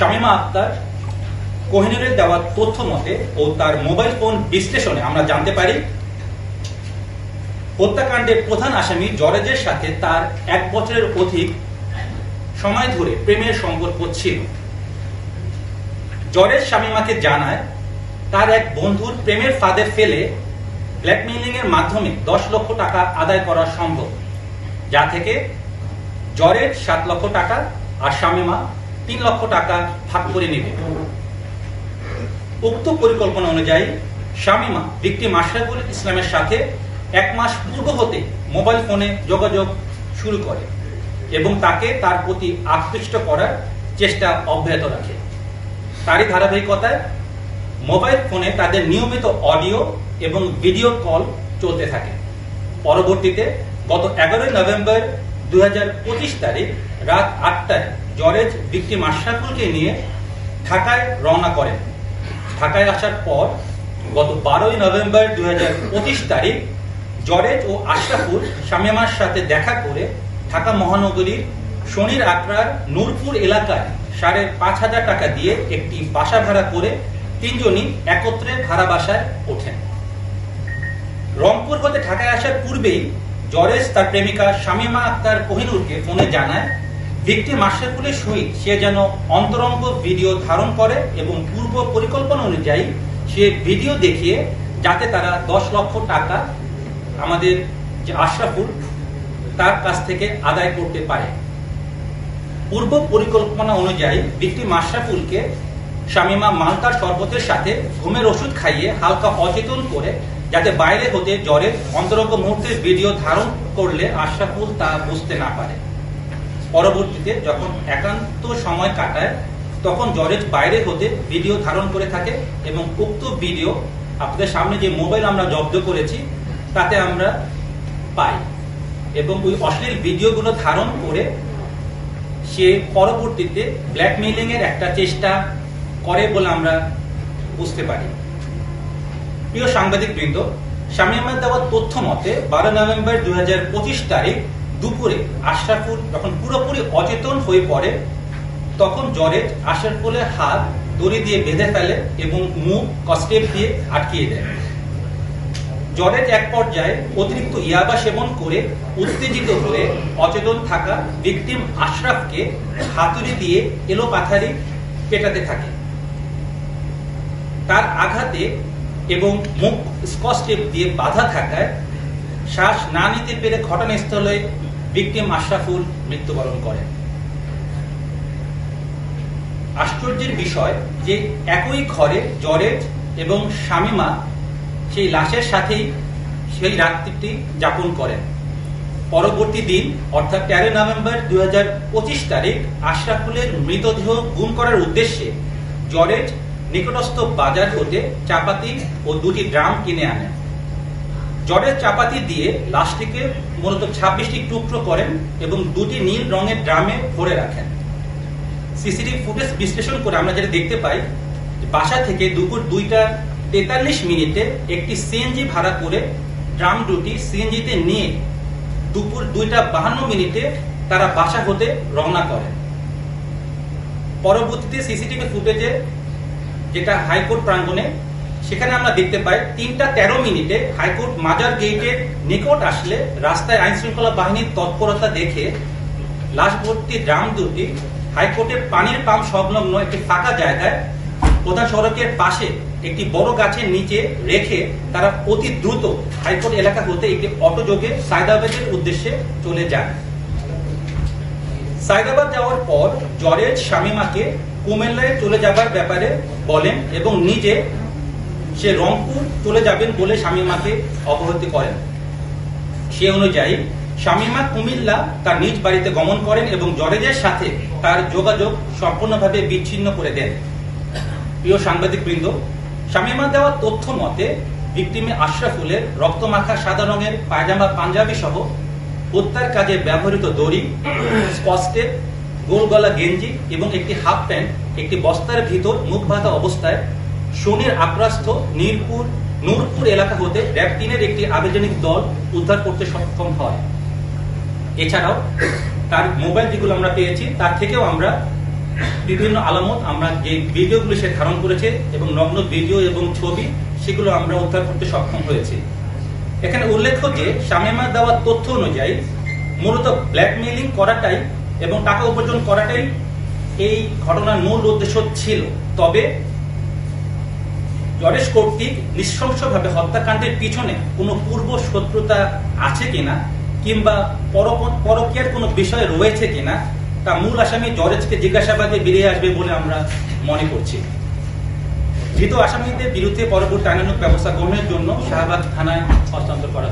শামিমা আক্তার কোহিনুরের দেওয়া তথ্য মতে ও তার মোবাইল ফোন বিশ্লেষণে আমরা জানতে পারি হত্যাকাণ্ডের প্রধান আসামি জরেজের সাথে তার এক বছরের অধিক সময় ধরে প্রেমের সম্পর্ক ছিল। জরেজ শামিমাকে জানায়, তার এক বন্ধুর প্রেমের ফাঁদে ফেলে ব্ল্যাকমেইলিং এর মাধ্যমে দশ লক্ষ টাকা আদায় করা সম্ভব, যা থেকে জরেজ সাত লক্ষ টাকা আর শামিমা তিন লক্ষ টাকা ভাগ করে নেবে। উক্ত পরিকল্পনা অনুযায়ী শামিমা ভিক্টিম মাশরাফুল ইসলামের সাথে এক মাস পূর্ব হতে মোবাইল ফোনে যোগাযোগ শুরু করে এবং তাকে তার প্রতি আকৃষ্ট করার চেষ্টা অব্যাহত রাখে। তারই ধারাবাহিকতায় মোবাইল ফোনে তাদের নিয়মিত অডিও এবং ভিডিও কল চলতে থাকে। পরবর্তীতে গত এগারোই নভেম্বর দুই হাজার পঁচিশ তারিখ রাত আটটায় জরেজ ভিক্টিম আশরাফুলকে নিয়ে ঢাকায় রওনা করেন। ঢাকায় আসার পর গত বারোই নভেম্বর দুই তারিখ জরেজ ও আশরাফুল শামিমার সাথে দেখা করে ঢাকা মহানগরীর শনির আকরার নূরপুর এলাকায় সাড়ে পাঁচ হাজার টাকা দিয়ে একটি বাসা ভাড়া করে তিনজনই একত্রে ভাড়া বাসায় ওঠেন। রংপুর হতে ঢাকায় আসার পূর্বেই জরেজ তার প্রেমিকা শামিমা আক্তার কোহিনুরকে ফোনে জানায় ভিক্টিম আশরাফুলের সহিত সে যেন অন্তরঙ্গ ভিডিও ধারণ করে এবং পূর্ব পরিকল্পনা অনুযায়ী সে ভিডিও দেখিয়ে যাতে তারা দশ লক্ষ টাকা আমাদের যে আশরাফুল, তার কাছ থেকে আদায় করতে পারে। পূর্ব পরিকল্পনা অনুযায়ী ভিক্টিম আশরাফুলকে শামিমা মালতার শরবতের সাথে ঘুমের ওষুধ খাইয়ে হালকা অচেতন করে যাতে বাইরে হতে জ্বরের অন্তরঙ্গ মুহূর্তের ভিডিও ধারণ করলে আশরাফুল তা বুঝতে না পারে। পরবর্তীতে যখন একান্ত সময় কাটায়, তখন জরেজ বাইরে হতে ভিডিও ধারণ করে থাকে এবং উক্ত ভিডিও আপনাদের সামনে যে মোবাইল আমরা জব্দ করেছি, তাতে আমরা পাই। এবং ওই অশ্লীল ভিডিওগুলো ধারণ করে সে পরবর্তীতে ব্ল্যাকমেইলিং এর একটা চেষ্টা করে বলে আমরা বুঝতে পারি। প্রিয় সাংবাদিক বৃন্দ স্বামী আহমেদ দেওয়া তথ্য মতে, বারো নভেম্বর দুই হাজার পঁচিশ তারিখ দুপুরে আশরাফুল যখন পুরোপুরি অচেতন হয়ে পড়ে, তখন জরেজ আশরাফুলের হাত দড়ি দিয়ে বেঁধে ফেলে এবং মুখ কস্টেপ দিয়ে আটকিয়ে দেয়। জরেজ এক পর্যায়ে অতিরিক্ত ইয়াবা সেবন করে উত্তেজিত হয়ে অচেতন থাকা ভিকটিম আশরাফকে হাতুড়ি দিয়ে এলো পাথারি পেটাতে থাকে। তার আঘাতে এবং মুখ স্কচ দিয়ে বাধা থাকায় শ্বাস না নিতে পেরে ঘটনাস্থলে ভিকটিম আশরাফুল মৃত্যুবরণ করেন। আশ্চর্যের বিষয় যে একই ঘরে জরেজ এবং শামিমা সেই লাশের সাথেই সেই রাত্রিটি যাপন করেন। পরবর্তী দিন, অর্থাৎ তেরো নভেম্বর দুই হাজার পঁচিশ তারিখ, আশরাফুলের মৃতদেহ গুম করার উদ্দেশ্যে জরেজ নিকটস্থ বাজার হতে চাপাতি ও দুটি ড্রাম কিনে আনেন। জরেজ চাপাতি দিয়ে লাশটিকে মূলত ছাব্বিশটি টুকরো করেন এবং দুটি নীল রঙের ড্রামে ভরে রাখেন। সিসিটিভি ফুটেজ বিশ্লেষণ করে আমরা যেটা দেখতে পাই বাসা থেকে দুপুর দুইটা তেতাল্লিশ মিনিটে একটি সিএনজি ভাড়া করে ড্রাম দুটি সিএনজিতে নিয়ে দুপুর দুইটা বাহান্ন মিনিটে তারা বাসা হতে রওনা করেন। পরবর্তীতে সিসিটিভি ফুটেজে যেটা হাইকোর্ট প্রাঙ্গণে সেখানে আমরা দেখতে পাই তিনটা তেরো মিনিটে হাইকোর্ট মাজার গেটের নিকট আসলে রাস্তায় আইন শৃঙ্খলা বাহিনীর তৎপরতা দেখে লাশ ভর্তি ড্রাম দুটি হাইকোর্টের পানির পাম্প সংলগ্ন একটি ফাঁকা জায়গায় প্রধান সড়কের পাশে একটি বড় গাছের নিচে রেখে তারা অতি দ্রুত হাইকোর্ট এলাকা হতে একটি অটো যোগে সায়দাবাদের উদ্দেশ্যে চলে যান। সায়দাবাদ যাওয়ার পর জরেজ শামিমাকে কুমিল্লায় চলে যাবার ব্যাপারে বলেন এবং নিজে সে রংপুর চলে যাবেন বলে শামিমাকে অবগত করেন। সে অনুযায়ী শামিমা কুমিল্লা তার নিজ বাড়িতে গমন করেন এবং জরেজের সাথে তার যোগাযোগ সম্পূর্ণভাবে বিচ্ছিন্ন করে দেন। প্রিয় সাংবাদিক বৃন্দ শামিমা দেওয়া তথ্য মতে, ভিক্টিমে আশরাফুলের রক্তমাখা সাদা রঙের পায়জামা, পাঞ্জাবি সহ হত্যার কাজে ব্যবহৃত দড়ি স্কস্টেপ গোল গলা গেঞ্জি এবং একটি হাফ প্যান্ট, একটি বস্তার ভিতর মুখ বাঁধা অবস্থায় শনির আক্রাস্ত নীরপুর, নূরপুর এলাকা হতে র্যাব তিনের একটি আবেদনিক দল উদ্ধার করতে সক্ষম হয়। এছাড়াও, তার মোবাইল যেগুলো আমরা পেয়েছি, তার থেকেও আমরা বিভিন্ন আলামত, আমরা যে ভিডিওগুলো সে ধারণ করেছে এবং নগ্ন ভিডিও এবং ছবি, সেগুলো আমরা উদ্ধার করতে সক্ষম হয়েছি। এখানে উল্লেখ্য যে, শামিমা দেওয়ার তথ্য অনুযায়ী, মূলত ব্ল্যাকমেলিং করাটাই এবং টাকা উপার্জন করাটাই এই ঘটনার মূল উদ্দেশ্য ছিল। তবে জরেশ কর্তৃক নৃশংসভাবে হত্যাকাণ্ডের পিছনে কোনো পূর্ব শত্রুতা আছে কিনা, কিংবা পরকীয়ার কোনো বিষয় রয়েছে কিনা, তা মূল আসামি জরেজকে জিজ্ঞাসাবাদে বেরিয়ে আসবে বলে আমরা মনে করছি। ধৃত আসামিদের বিরুদ্ধে পরবর্তী আইনানুক ব্যবস্থা গ্রহণের জন্য শাহবাগ থানায় হস্তান্তর করা